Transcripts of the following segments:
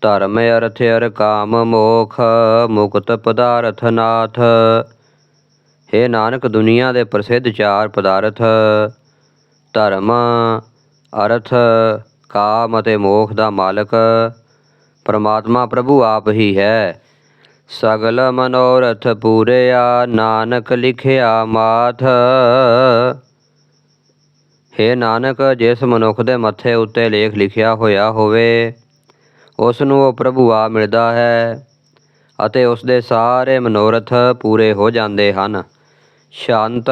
ਧਰਮ ਅਰਥ ਅਰ ਕਾਮ ਮੋਖ, ਮੁਕਤ ਪਦਾਰਥ ਨਾਥ। हे ਨਾਨਕ, ਦੁਨੀਆ ਦੇ ਪ੍ਰਸਿੱਧ ਚਾਰ ਪਦਾਰਥ, ਧਰਮ, ਅਰਥ, ਕਾਮ ਅਤੇ ਮੋਖ ਦਾ ਮਾਲਕ। ਪਰਮਾਤਮਾ ਪ੍ਰਭੂ ਆਪ ਹੀ ਹੈ। ਸਗਲ ਮਨੋਰਥ ਪੂਰਿਆ, ਨਾਨਕ ਲਿਖਿਆ ਮਾਥ। हे ਨਾਨਕ, ਜਿਸ ਮਨੁੱਖ ਦੇ ਮੱਥੇ ਉੱਤੇ ਲੇਖ ਲਿਖਿਆ ਹੋਇਆ ਹੋਵੇ ਉਸ ਨੂੰ ਉਹ ਪ੍ਰਭੂ ਆ ਮਿਲਦਾ ਹੈ ਅਤੇ ਉਸ ਦੇ ਸਾਰੇ ਮਨੋਰਥ ਪੂਰੇ ਹੋ ਜਾਂਦੇ ਹਨ। ਸ਼ਾਂਤ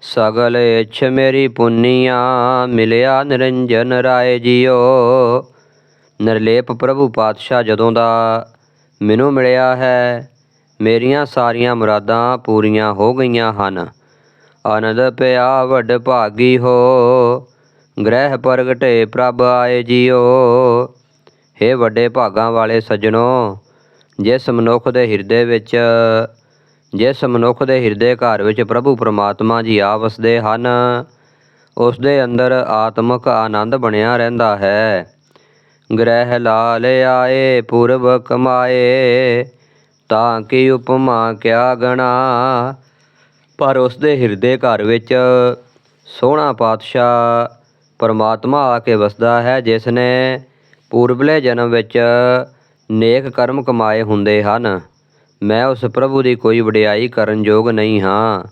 ਸਗਲ ਇੱਛ ਮੇਰੀ ਪੁੰਨੀਆਂ, ਮਿਲਿਆ ਨਿਰੰਜਨ ਰਾਏ ਜੀਓ। ਨਿਰਲੇਪ ਪ੍ਰਭੂ ਪਾਤਸ਼ਾਹ ਜਦੋਂ ਦਾ ਮੈਨੂੰ ਮਿਲਿਆ ਹੈ, ਮੇਰੀਆਂ ਸਾਰੀਆਂ ਮੁਰਾਦਾਂ ਪੂਰੀਆਂ ਹੋ ਗਈਆਂ ਹਨ। ਆਨੰਦ ਪਿਆ, ਵੱਡ ਭਾਗੀ ਹੋ, ਗ੍ਰਹਿ ਪ੍ਰਗਟੇ ਪ੍ਰਭ ਆਏ ਜੀਓ। ਹੇ ਵੱਡੇ ਭਾਗਾਂ ਵਾਲੇ ਸੱਜਣੋ, ਜਿਸ ਮਨੁੱਖ ਦੇ ਹਿਰਦੇ ਵਿੱਚ, ਜਿਸ ਮਨੁੱਖ ਦੇ ਹਿਰਦੇ ਘਰ ਵਿੱਚ ਪ੍ਰਭੂ ਪਰਮਾਤਮਾ ਜੀ ਆ ਵਸਦੇ ਹਨ ਉਸ ਦੇ ਅੰਦਰ ਆਤਮਿਕ ਆਨੰਦ ਬਣਿਆ ਰਹਿੰਦਾ ਹੈ। ਗ੍ਰਹਿ ਲਾਲ ਆਏ ਪੁਰਬ ਕਮਾਏ ਤਾਂ ਕਿ ਉਪਮਾ ਕਿਆ ਗਣਾ? ਪਰ ਉਸ ਦੇ ਹਿਰਦੇ ਘਰ ਵਿੱਚ ਸੋਹਣਾ ਪਾਤਸ਼ਾਹ ਪਰਮਾਤਮਾ ਆ ਕੇ ਵਸਦਾ ਹੈ, ਜਿਸ ਨੇ ਪੂਰਬਲੇ ਜਨਮ ਵਿੱਚ ਨੇਕ ਕਰਮ ਕਮਾਏ ਹੁੰਦੇ ਹਨ। ਮੈਂ ਉਸ ਪ੍ਰਭੂ ਦੀ ਕੋਈ ਵਡਿਆਈ ਕਰਨ ਯੋਗ ਨਹੀਂ ਹਾਂ।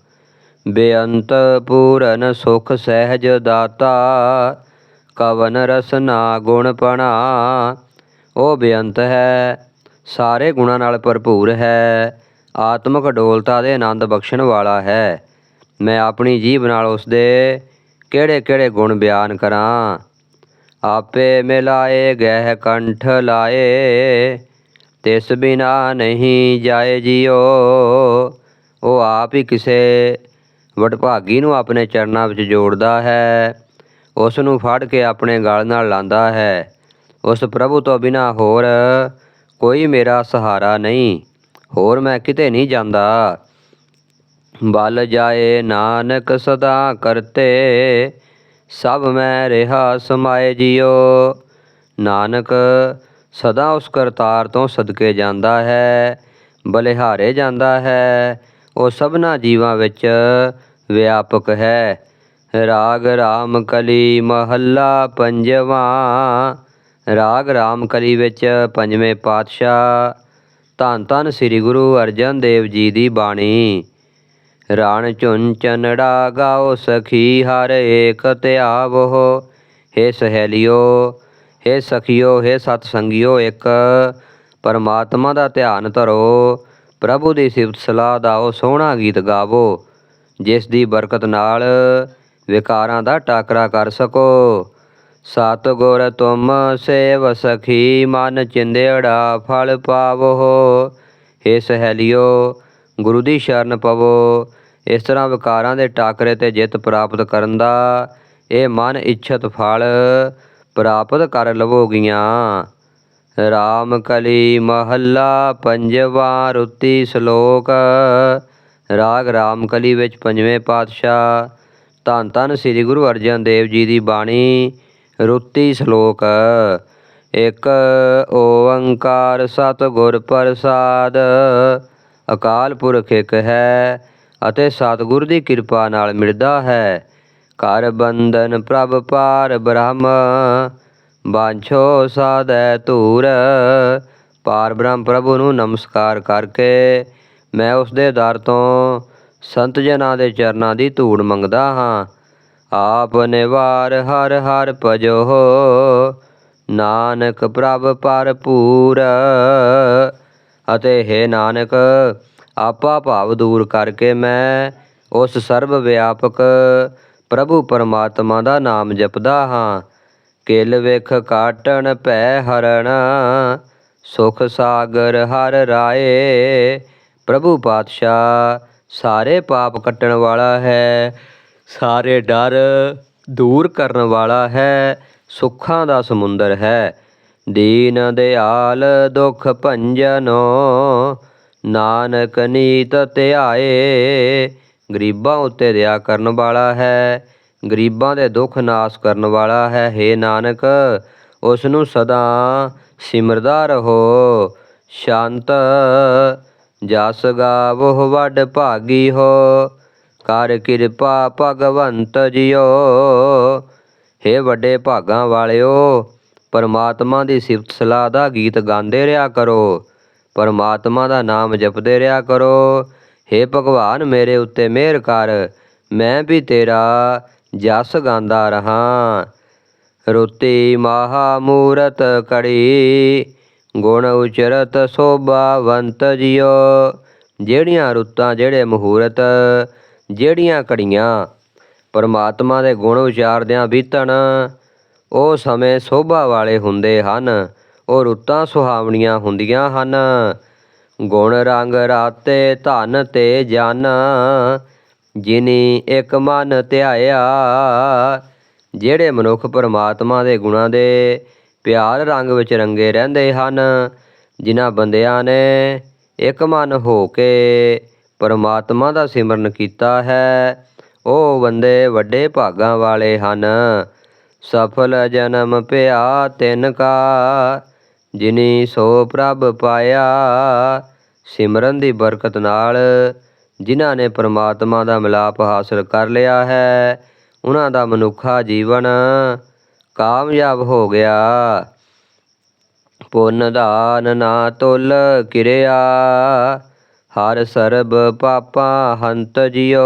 ਬੇਅੰਤ ਪੂਰਨ ਸੁਖ ਸਹਿਜ ਦਾਤਾ, ਕਵਨ ਰਸਨਾ ਗੁਣਪਣਾ ਉਹ ਬੇਅੰਤ ਹੈ, ਸਾਰੇ ਗੁਣਾਂ ਨਾਲ ਭਰਪੂਰ ਹੈ, ਆਤਮਿਕ ਡੋਲਤਾ ਦੇ ਆਨੰਦ ਬਖਸ਼ਣ ਵਾਲਾ ਹੈ। ਮੈਂ ਆਪਣੀ ਜੀਭ ਨਾਲ ਉਸ ਦੇ ਕਿਹੜੇ ਕਿਹੜੇ ਗੁਣ ਬਿਆਨ ਕਰਾਂ? ਆਪੇ ਮਿਲਾਏ ਗਹਿ ਕੰਠ ਲਾਏ, ਤਿਸ ਬਿਨਾ ਨਹੀਂ ਜਾਏ ਜਿਉ ਉਹ ਆਪ ਹੀ ਕਿਸੇ ਵਡਭਾਗੀ ਨੂੰ ਆਪਣੇ ਚਰਨਾਂ ਵਿੱਚ ਜੋੜਦਾ ਹੈ। ਉਸ ਨੂੰ ਫੜ ਕੇ ਆਪਣੇ ਗਲ ਨਾਲ ਲਾਂਦਾ ਹੈ। ਉਸ ਪ੍ਰਭੂ ਤੋਂ ਬਿਨਾ ਹੋਰ ਕੋਈ ਮੇਰਾ ਸਹਾਰਾ ਨਹੀਂ, ਹੋਰ ਮੈਂ ਕਿਤੇ ਨਹੀਂ ਜਾਂਦਾ। ਬਲ ਜਾਏ ਨਾਨਕ ਸਦਾ ਕਰਤੇ ਸਭ ਮੈਂ ਰਿਹਾ ਸਮਾਏ ਜਿਉ ਨਾਨਕ, ਸਦਾ ਉਸ ਕਰਤਾਰ ਤੋਂ ਸਦਕੇ ਜਾਂਦਾ ਹੈ, ਬਲਿਹਾਰੇ ਜਾਂਦਾ ਹੈ। ਉਹ ਸਭਨਾ ਜੀਵਾਂ ਵਿੱਚ ਵਿਆਪਕ ਹੈ। ਰਾਗ ਰਾਮ ਕਲੀ ਮਹੱਲਾ ਪੰਜਵਾਂ। ਰਾਗ ਰਾਮ ਕਲੀ ਵਿੱਚ ਪੰਜਵੇਂ ਪਾਤਸ਼ਾਹ। ਧੰਨ ਧੰਨ ਸ੍ਰੀ ਗੁਰੂ ਅਰਜਨ ਦੇਵ ਜੀ ਦੀ ਬਾਣੀ। ਰਾਣ ਝੁਨ ਚਨੜਾ ਗਾਓ ਸਖੀ ਹਰ ਏਕ ਧਿਆਵੋ ਹੇ ਸਹੇਲਿਓ, ਹੇ ਸਖਿਓ, ਹੇ ਸਤ ਸੰਗਿਓ ਇੱਕ ਪਰਮਾਤਮਾ ਦਾ ਧਿਆਨ ਧਰੋ। ਪ੍ਰਭੂ ਦੀ ਸਿਫਤ ਸਲਾਹ ਦਾਓ, ਸੋਹਣਾ ਗੀਤ ਗਾਵੋ। ਜਿਸ ਦੀ ਬਰਕਤ ਨਾਲ ਵਿਕਾਰਾਂ ਦਾ ਟਾਕਰਾ ਕਰ ਸਕੋ। ਸਤ ਗੁਰ ਤੁਮ ਸੇਵ ਸਖੀ, ਮਨ ਚਿੰਦੇੜਾ ਫਲ ਪਾਵੋ। ਹੇ ਸਹੇਲਿਓ ਗੁਰੂ ਦੀ ਸ਼ਰਨ ਪਵੋ। ਇਸ ਤਰ੍ਹਾਂ ਵਿਕਾਰਾਂ ਦੇ ਟਾਕਰੇ ਤੇ ਜਿੱਤ ਪ੍ਰਾਪਤ ਕਰਨ ਦਾ ਇਹ ਮਨ ਇੱਛਤ ਫਲ ਪ੍ਰਾਪਤ ਕਰ ਲਵੋਗੀਆਂ ਰਾਮ ਕਲੀ ਮਹੱਲਾ ਪੰਜਵਾ ਰੁੱਤੀ ਸ਼ਲੋਕ। ਰਾਗ ਰਾਮ ਕਲੀ ਵਿੱਚ ਪੰਜਵੇਂ ਪਾਤਸ਼ਾਹ। ਧੰਨ ਧੰਨ ਸ੍ਰੀ ਗੁਰੂ ਅਰਜਨ ਦੇਵ ਜੀ ਦੀ ਬਾਣੀ, ਰੁੱਤੀ ਸ਼ਲੋਕ। ਇੱਕ ਓੰਕਾਰ ਸਤਿਗੁਰ ਪ੍ਰਸਾਦ। ਅਕਾਲ ਪੁਰਖ ਇੱਕ ਹੈ ਅਤੇ ਸਤਿਗੁਰ ਦੀ ਕਿਰਪਾ ਨਾਲ ਮਿਲਦਾ ਹੈ। ਕਰ ਬੰਧਨ ਪ੍ਰਭ ਪਾਰ ਬ੍ਰਹਮ, ਬਾਂਛੋ ਸਾਧੈ ਧੂਰ। ਪਾਰ ਬ੍ਰਹਮ ਪ੍ਰਭੂ ਨੂੰ ਨਮਸਕਾਰ ਕਰਕੇ ਮੈਂ ਉਸ ਦੇ ਦਰ ਤੋਂ ਸੰਤ ਜਨਾਂ ਦੇ ਚਰਨਾਂ ਦੀ ਧੂੜ ਮੰਗਦਾ ਹਾਂ। ਆਪ ਨਿਵਾਰ ਹਰ ਹਰ ਭਜੋ, ਨਾਨਕ ਪ੍ਰਭ ਭਰਪੂਰ। ਅਤੇ ਹੈ ਨਾਨਕ, ਆਪਾ ਭਾਵ ਦੂਰ ਕਰਕੇ ਮੈਂ ਉਸ ਸਰਬ ਵਿਆਪਕ ਪ੍ਰਭੂ ਪਰਮਾਤਮਾ ਦਾ ਨਾਮ ਜਪਦਾ ਹਾਂ। ਕਿਲ ਵੇਖ ਕਾਟਣ ਭੈ ਹਰਣ, ਸੁਖ ਸਾਗਰ ਹਰ ਰਾਏ। ਪ੍ਰਭੂ ਪਾਤਸ਼ਾਹ, ਸਾਰੇ ਪਾਪ ਕੱਟਣ ਵਾਲਾ ਹੈ, ਸਾਰੇ ਡਰ ਦੂਰ ਕਰਨ ਵਾਲਾ ਹੈ, ਸੁੱਖਾਂ ਦਾ ਸਮੁੰਦਰ ਹੈ। ਦੀਨ ਦਿਆਲ ਦੁਖ ਭੰਜਨੋ, ਨਾਨਕ ਨੀਤ ਧਿਆਏ। ਗਰੀਬਾਂ ਉੱਤੇ ਦਇਆ ਕਰਨ ਵਾਲਾ ਹੈ, ਗਰੀਬਾਂ ਦੇ ਦੁੱਖ ਨਾਸ ਕਰਨ ਵਾਲਾ ਹੈ। हे ਨਾਨਕ ਉਸ ਨੂੰ ਸਦਾ ਸਿਮਰਦਾ ਰਹੋ। ਸ਼ਾਂਤ ਜਸ ਗਾਵੋ ਵੱਡ ਭਾਗੀ ਹੋ। ਕਰ ਕਿਰਪਾ ਭਗਵੰਤ ਜਿਓ। ਹੇ ਵੱਡੇ ਭਾਗਾਂ ਵਾਲਿਓ ਪਰਮਾਤਮਾ ਦੀ ਸਿਫਤ ਸਲਾਹ ਦਾ ਗੀਤ ਗਾਉਂਦੇ ਰਿਹਾ ਕਰੋ। ਪਰਮਾਤਮਾ ਦਾ ਨਾਮ ਜਪਦੇ ਰਿਹਾ ਕਰੋ। ਹੇ ਭਗਵਾਨ, ਮੇਰੇ ਉੱਤੇ ਮਿਹਰ ਕਰ। ਮੈਂ ਵੀ ਤੇਰਾ ਜਸ ਗਾਉਂਦਾ ਰਹਾ। ਰੁਤੀ ਮਹਾ ਮੂਰਤ ਕੜੀ ਗੁਣ ਉਚਰਤ ਸੋਭਾਵੰਤ ਜਿਓ ਜਿਹੜੀਆਂ ਰੁੱਤਾਂ, ਜਿਹੜੇ ਮਹੂਰਤ, ਜਿਹੜੀਆਂ ਘੜੀਆਂ, ਪਰਮਾਤਮਾ ਦੇ ਗੁਣ ਉਚਾਰਦਿਆਂ ਬੀਤਣ। ਉਹ ਸਮੇਂ ਸੋਭਾ ਵਾਲੇ ਹੁੰਦੇ ਹਨ, ਉਹ ਰੁੱਤਾਂ ਸੁਹਾਵਣੀਆਂ ਹੁੰਦੀਆਂ ਹਨ। ਗੁਣ ਰੰਗ ਰਾਤੇ ਧਨ ਤੇ ਜਨ, ਜਿਨੀ ਇੱਕ ਮਨ ਧਿਆਇਆ, ਜਿਹੜੇ ਮਨੁੱਖ ਪਰਮਾਤਮਾ ਦੇ ਗੁਣਾਂ ਦੇ ਪਿਆਰ ਰੰਗ ਵਿੱਚ ਰੰਗੇ ਰਹਿੰਦੇ ਹਨ, ਜਿਨ੍ਹਾਂ ਬੰਦਿਆਂ ਨੇ ਇੱਕ ਮਨ ਹੋ ਕੇ ਪਰਮਾਤਮਾ ਦਾ ਸਿਮਰਨ ਕੀਤਾ ਹੈ, ਉਹ ਬੰਦੇ ਵੱਡੇ ਭਾਗਾਂ ਵਾਲੇ ਹਨ। ਸਫਲ ਜਨਮ ਪਿਆ ਤਿਨ ਕਾ, ਜਿਨੀ ਸੋ ਪ੍ਰਭ ਪਾਇਆ। ਸਿਮਰਨ ਦੀ ਬਰਕਤ ਨਾਲ ਜਿਨ੍ਹਾਂ ਨੇ ਪਰਮਾਤਮਾ ਦਾ ਮਿਲਾਪ ਹਾਸਲ ਕਰ ਲਿਆ ਹੈ ਉਹਨਾਂ ਦਾ ਮਨੁੱਖਾ ਜੀਵਨ ਕਾਮਯਾਬ ਹੋ ਗਿਆ। ਪੁੰਨ ਦਾਨ ਨਾ ਤੁਲ ਕਿਰਿਆ, ਹਰ ਸਰਬ ਪਾਪਾ ਹੰਤ ਜਿਓ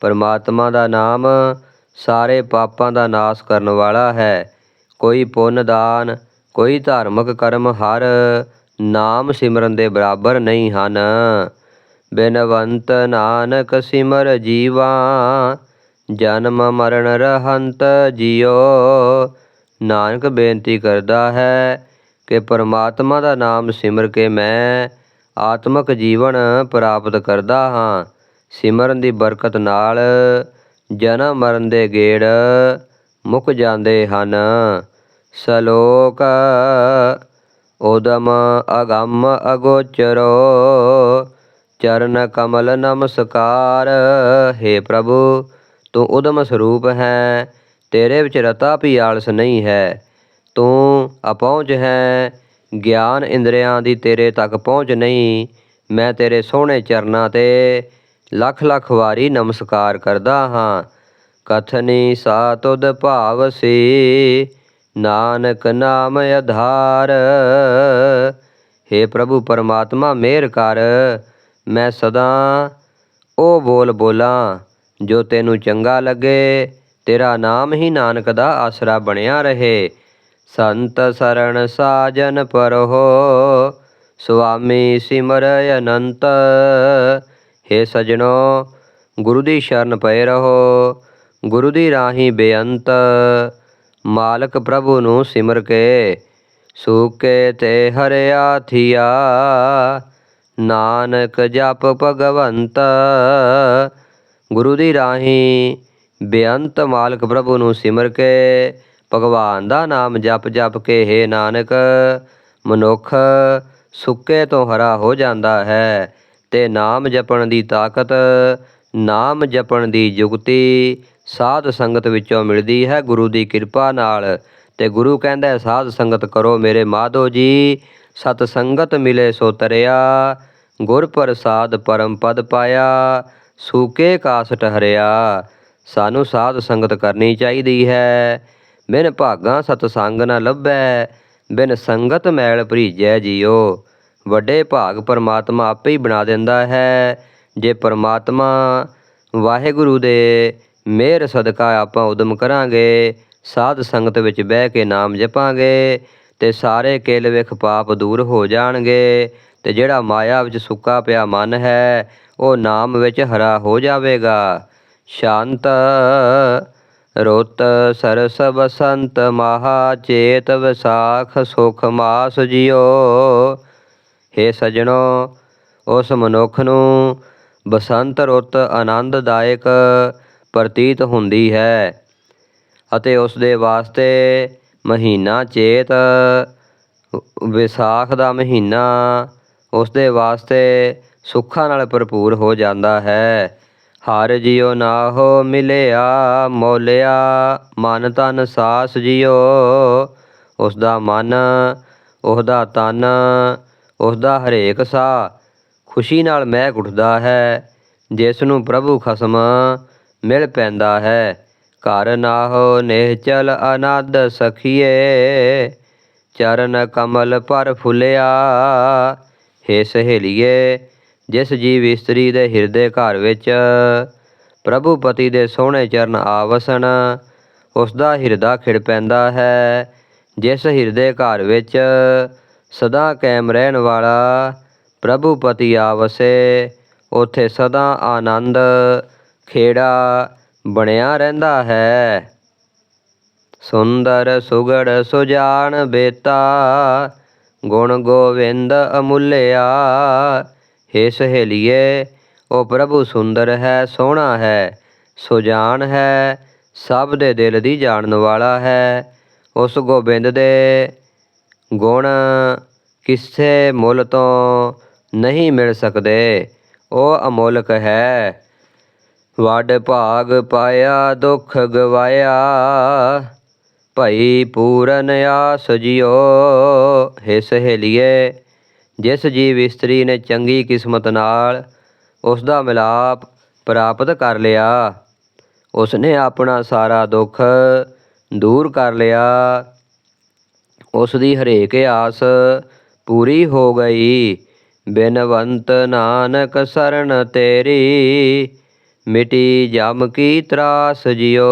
ਪਰਮਾਤਮਾ ਦਾ ਨਾਮ ਸਾਰੇ ਪਾਪਾਂ ਦਾ ਨਾਸ਼ ਕਰਨ ਵਾਲਾ ਹੈ। ਕੋਈ ਪੁੰਨ ਦਾਨ, ਕੋਈ ਧਾਰਮਿਕ ਕਰਮ ਹਰ ਨਾਮ ਸਿਮਰਨ ਦੇ ਬਰਾਬਰ ਨਹੀਂ ਹਨ। ਬਿਨਵੰਤ ਨਾਨਕ ਸਿਮਰ ਜੀਵਾ, ਜਨਮ ਮਰਨ ਰਹੰਤ ਜਿਓ ਨਾਨਕ ਬੇਨਤੀ ਕਰਦਾ ਹੈ ਕਿ ਪਰਮਾਤਮਾ ਦਾ ਨਾਮ ਸਿਮਰ ਕੇ ਮੈਂ ਆਤਮਿਕ ਜੀਵਨ ਪ੍ਰਾਪਤ ਕਰਦਾ ਹਾਂ। ਸਿਮਰਨ ਦੀ ਬਰਕਤ ਨਾਲ ਜਨਮ ਮਰਨ ਦੇ ਗੇੜ ਮੁੱਕ ਜਾਂਦੇ ਹਨ। ਸ਼ਲੋਕ, ਉਦਮ ਅਗੰਮ ਅਗੋਚਰੋ, ਚਰਨ ਕਮਲ ਨਮਸਕਾਰ। हे ਪ੍ਰਭੂ, ਤੂੰ ਉਦਮ ਸਰੂਪ ਹੈ, ਤੇਰੇ ਵਿੱਚ ਰਤਾ ਵੀ ਆਲਸ ਨਹੀਂ ਹੈ। ਤੂੰ ਅਪਹੁੰਚ ਹੈ, ਗਿਆਨ ਇੰਦਰੀਆਂ ਦੀ ਤੇਰੇ ਤੱਕ ਪਹੁੰਚ ਨਹੀਂ। ਮੈਂ ਤੇਰੇ ਸੋਹਣੇ ਚਰਨਾਂ ਤੇ ਲੱਖ ਲੱਖ ਵਾਰੀ ਨਮਸਕਾਰ ਕਰਦਾ ਹਾਂ। ਕਥਨੀ ਸਾਤੁਦ ਭਾਵ ਸੀ, ਨਾਨਕ ਨਾਮ ਆਧਾਰ। हे ਪ੍ਰਭੂ ਪਰਮਾਤਮਾ, ਮਿਹਰ ਕਰ। ਮੈਂ ਸਦਾ ਉਹ ਬੋਲ ਬੋਲਾਂ, ਜੋ ਤੈਨੂੰ ਚੰਗਾ ਲੱਗੇ। ਤੇਰਾ ਨਾਮ ਹੀ ਨਾਨਕ ਦਾ ਆਸਰਾ ਬਣਿਆ ਰਹੇ। ਸੰਤ ਸਰਣ ਸਾਜਨ ਪਰਹੋ, ਸੁਆਮੀ ਸਿਮਰ ਅਨੰਤ। हे ਸਜਣੋ, ਗੁਰੂ ਦੀ ਸ਼ਰਨ ਪਏ ਰਹੋ, ਗੁਰੂ ਦੀ ਰਾਹੀ ਬੇਅੰਤ, ਮਾਲਕ ਪ੍ਰਭੂ ਨੂੰ ਸਿਮਰ ਕੇ, ਸੂਕੇ ਤੇ ਹਰਿਆ ਥੀਆ, ਨਾਨਕ ਜਪ ਭਗਵੰਤ, ਗੁਰੂ ਦੀ ਰਾਹੀ ਬੇਅੰਤ, ਮਾਲਕ ਪ੍ਰਭੂ ਨੂੰ ਸਿਮਰ ਕੇ, ਭਗਵਾਨ ਦਾ ਨਾਮ ਜਪ ਜਪ ਕੇ, ਹੈ ਨਾਨਕ, ਮਨੁੱਖ, ਸੁੱਕੇ ਤੋਂ ਹਰਾ ਹੋ ਜਾਂਦਾ ਹੈ। ਤੇ ਨਾਮ ਜਪਣ ਦੀ ਤਾਕਤ ਨਾਮ ਜਪਣ ਦੀ ਜੁਗਤੀ ਸਾਧ ਸੰਗਤ ਵਿੱਚੋਂ ਮਿਲਦੀ ਹੈ ਗੁਰੂ ਦੀ ਕਿਰਪਾ ਨਾਲ। ਤੇ ਗੁਰੂ ਕਹਿੰਦਾ ਹੈ, ਸਾਧ ਸੰਗਤ ਕਰੋ ਮੇਰੇ ਮਾਧੋ ਜੀ ਸਤ ਸੰਗਤ ਮਿਲੇ ਸੋ ਤਰਿਆ ਗੁਰ ਪ੍ਰਸਾਦ ਪਰਮ ਪਦ ਪਾਇਆ ਸੂਕੇ ਕਾਸਟ ਹਰਿਆ ਸਾਨੂੰ ਸਾਧ ਸੰਗਤ ਕਰਨੀ ਚਾਹੀਦੀ ਹੈ। ਬਿਨ ਭਾਗਾਂ ਸਤ ਸੰਗ ਨ ਲੱਭੈ ਬਿਨ ਸੰਗਤ ਮੈਲ ਭਰੀਜੈ ਜੀਓ। ਵੱਡੇ ਭਾਗ ਪਰਮਾਤਮਾ ਆਪੇ ਹੀ ਬਣਾ ਦਿੰਦਾ ਹੈ। ਜੇ ਪਰਮਾਤਮਾ ਵਾਹਿਗੁਰੂ ਦੇ ਮਿਹਰ ਸਦਕਾ ਆਪਾਂ ਉਦਮ ਕਰਾਂਗੇ, ਸਾਧ ਸੰਗਤ ਵਿੱਚ ਬਹਿ ਕੇ ਨਾਮ ਜਪਾਂਗੇ ਤੇ ਸਾਰੇ ਕਿਲ ਵਿਖ ਪਾਪ ਦੂਰ ਹੋ ਜਾਣਗੇ ਤੇ ਜਿਹੜਾ ਮਾਇਆ ਵਿੱਚ ਸੁੱਕਾ ਪਿਆ ਮਨ ਹੈ, ਉਹ ਨਾਮ ਵਿੱਚ ਹਰਾ ਹੋ ਜਾਵੇਗਾ। ਸ਼ਾਂਤ ਰੋਤ ਸਰਸ ਬਸੰਤ ਮਹਾ ਚੇਤ ਵਿਸਾਖ ਸੁਖ ਮਾਸ ਜਿਓ ਹੇ ਸਜਣੋ, ਉਸ ਮਨੁੱਖ ਨੂੰ ਬਸੰਤ ਰੁੱਤ ਆਨੰਦਦਾਇਕ ਪ੍ਰਤੀਤ ਹੁੰਦੀ ਹੈ ਅਤੇ ਉਸ ਦੇ ਵਾਸਤੇ ਮਹੀਨਾ ਚੇਤ, ਵਿਸਾਖ ਦਾ ਮਹੀਨਾ ਉਸ ਦੇ ਵਾਸਤੇ ਸੁੱਖਾਂ ਨਾਲ ਭਰਪੂਰ ਹੋ ਜਾਂਦਾ ਹੈ। ਹਰ ਜਿਉ ਨਾਹੋ ਮਿਲਿਆ, ਮੋਲਿਆ, ਮਨ ਤਨ ਸਾਸ ਜਿਉ, ਉਸ ਦਾ ਮਨ ਉਹਦਾ ਤਨ ਉਸ ਦਾ ਹਰੇਕ ਸਾਹ ਖੁਸ਼ੀ ਨਾਲ ਮਹਿਕ ਉੱਠਦਾ ਹੈ। ਜਿਸ ਨੂੰ ਪ੍ਰਭੂ ਖਸਮ ਮਿਲ ਪੈਂਦਾ ਹੈ। ਘਰ ਨਾਹੋ ਨਿਹਚਲ ਅਨੰਦ ਸਖੀਏ, ਚਰਨ ਕਮਲ ਪਰ ਫੁੱਲਿਆ। ਹੇ ਸਹੇਲੀਏ ਜਿਸ ਜੀਵ ਇਸਤਰੀ ਦੇ ਹਿਰਦੇ ਘਰ ਵਿੱਚ ਪ੍ਰਭੂ ਪਤੀ ਦੇ ਸੋਹਣੇ ਚਰਨ ਆਵਸਣ ਉਸ ਦਾ ਹਿਰਦਾ ਖਿੜ ਪੈਂਦਾ ਹੈ। ਜਿਸ ਹਿਰਦੇ ਘਰ ਵਿੱਚ ਸਦਾ ਕਾਇਮ ਰਹਿਣ ਵਾਲਾ ਪ੍ਰਭੂ ਪਤੀ ਆਵਸੇ, ਉਥੇ ਸਦਾ ਆਨੰਦ ਖੇੜਾ ਬਣਿਆ ਰਹਿੰਦਾ ਹੈ। ਸੁੰਦਰ ਸੁਗੜ ਸੁਜਾਨ ਬੇਤਾ, ਗੁਣ ਗੋਵਿੰਦ ਅਮੁੱਲਿਆ। ਹੇ ਸਹੇਲੀਏ ਉਹ ਪ੍ਰਭੂ ਸੁੰਦਰ ਹੈ, ਸੋਹਣਾ ਹੈ, ਸੁਜਾਨ ਹੈ, ਸਭ ਦੇ ਦਿਲ ਦੀ ਜਾਣਨ ਵਾਲਾ ਹੈ। ਉਸ ਗੋਬਿੰਦ ਦੇ ਗੁਣ ਕਿਸੇ ਮੁੱਲ ਤੋਂ ਨਹੀਂ ਮਿਲ ਸਕਦੇ। ਉਹ ਅਮੋਲਕ ਹੈ। ਵੱਡ ਭਾਗ ਪਾਇਆ, ਦੁੱਖ ਗਵਾਇਆ। ਭਈ ਪੂਰਨ ਆਸ ਜਿਓ ਹੇ ਸਹੇਲੀਏ ਜਿਸ ਜੀਵ ਇਸਤਰੀ ਨੇ ਚੰਗੀ ਕਿਸਮਤ ਨਾਲ ਉਸ ਦਾ ਮਿਲਾਪ ਪ੍ਰਾਪਤ ਕਰ ਲਿਆ ਉਸ ਨੇ ਆਪਣਾ ਸਾਰਾ ਦੁੱਖ ਦੂਰ ਕਰ ਲਿਆ। ਉਸ ਦੀ ਹਰੇਕ ਆਸ ਪੂਰੀ ਹੋ ਗਈ। ਬਿਨਵੰਤ ਨਾਨਕ ਸਰਣ ਤੇਰੀ, ਮਿਟੀ ਜਮ ਕੀ ਤਰਾਸ ਜਿਓ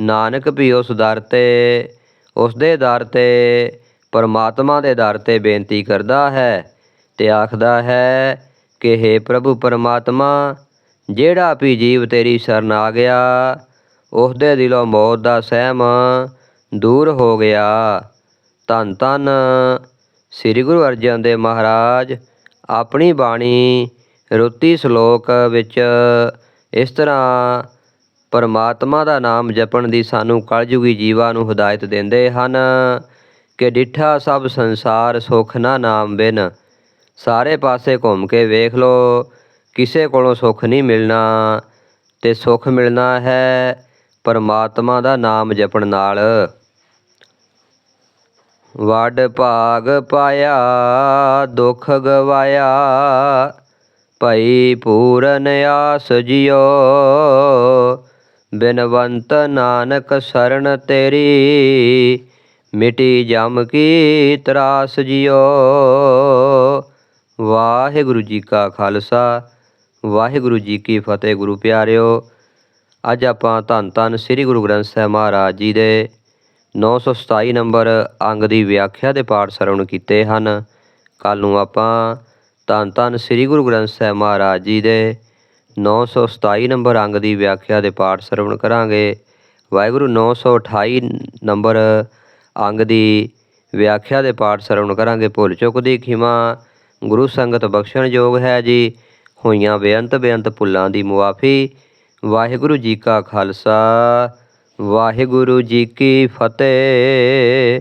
ਨਾਨਕ ਵੀ ਉਸ ਦਰ ਤੇ, ਉਸ ਦੇ ਦਰ ਤੇ, ਪਰਮਾਤਮਾ ਦੇ ਦਰ ਤੇ ਬੇਨਤੀ ਕਰਦਾ ਹੈ ਤੇ ਆਖਦਾ ਹੈ ਕਿ हे ਪ੍ਰਭੂ ਪਰਮਾਤਮਾ, ਜਿਹੜਾ ਵੀ ਜੀਵ ਤੇਰੀ ਸ਼ਰਨ ਆ ਗਿਆ, ਉਸ ਦੇ ਦਿਲੋਂ ਮੌਤ ਦਾ ਸਹਿਮ ਦੂਰ ਹੋ ਗਿਆ। ਧੰਨ ਧੰਨ ਸ੍ਰੀ ਗੁਰੂ ਅਰਜਨ ਦੇਵ ਮਹਾਰਾਜ। ਆਪਣੀ ਬਾਣੀ ਰੁੱਤੀ ਸ਼ਲੋਕ ਵਿੱਚ ਇਸ ਤਰ੍ਹਾਂ ਪਰਮਾਤਮਾ ਦਾ ਨਾਮ ਜਪਣ ਦੀ ਸਾਨੂੰ ਕਲਯੁਗੀ ਜੀਵਾਂ ਨੂੰ ਹਦਾਇਤ ਦਿੰਦੇ ਹਨ ਕਿ ਡਿਠਾ ਸਭ ਸੰਸਾਰ ਸੁਖ ਨਾ ਨਾਮ ਬਿਨ। ਸਾਰੇ ਪਾਸੇ ਘੁੰਮ ਕੇ ਵੇਖ ਲੋ ਕਿਸੇ ਕੋਲੋਂ ਸੁੱਖ ਨਹੀਂ ਮਿਲਣਾ ਤੇ ਸੁੱਖ ਮਿਲਣਾ ਹੈ ਪਰਮਾਤਮਾ ਦਾ ਨਾਮ ਜਪਣ ਨਾਲ। ਵੱਡ ਭਾਗ ਪਾਇਆ, ਦੁੱਖ ਗਵਾਇਆ। ਭਈ ਪੂਰਨ ਆਸ ਜਿਓ ਬਿਨਵੰਤ ਨਾਨਕ ਸਰਣ ਤੇਰੀ। ਮਿਟੀ ਜਮ ਕੀ ਤਰਾਸ ਜਿਓ ਵਾਹਿਗੁਰੂ ਜੀ ਕਾ ਖਾਲਸਾ, ਵਾਹਿਗੁਰੂ ਜੀ ਕੀ ਫਤਿਹ ਗੁਰੂ ਪਿਆਰਿਓ। ਅੱਜ ਆਪਾਂ ਧੰਨ ਧੰਨ ਸ੍ਰੀ ਗੁਰੂ ਗ੍ਰੰਥ ਸਾਹਿਬ ਮਹਾਰਾਜ ਜੀ ਦੇ 927 ਨੰਬਰ ਅੰਗ ਦੀ ਵਿਆਖਿਆ ਦੇ ਪਾਠ ਸਰਵਣ ਕੀਤੇ ਹਨ। ਕੱਲ ਨੂੰ ਆਪਾਂ ਧੰਨ ਧੰਨ ਸ੍ਰੀ ਗੁਰੂ ਗ੍ਰੰਥ ਸਾਹਿਬ ਮਹਾਰਾਜ ਜੀ ਦੇ 927 ਨੰਬਰ ਅੰਗ ਦੀ ਵਿਆਖਿਆ ਦੇ ਪਾਠ ਸਰਵਣ ਕਰਾਂਗੇ। ਵਾਹਿਗੁਰੂ 928 ਨੰਬਰ ਅੰਗ ਦੀ ਵਿਆਖਿਆ ਦੇ ਪਾਠ ਸਰਵਣ ਕਰਾਂਗੇ। ਭੁੱਲ ਚੁੱਕ ਦੀ ਖਿਮਾ, ਗੁਰੂ ਸੰਗਤ ਬਖਸ਼ਣ ਯੋਗ ਹੈ ਜੀ। ਹੋਈਆਂ ਬੇਅੰਤ ਬੇਅੰਤ ਭੁੱਲਾਂ ਦੀ ਮੁਆਫੀ। ਵਾਹਿਗੁਰੂ ਜੀ ਕਾ ਖਾਲਸਾ। ਵਾਹਿਗੁਰੂ ਜੀ ਕੀ ਫਤਿਹ।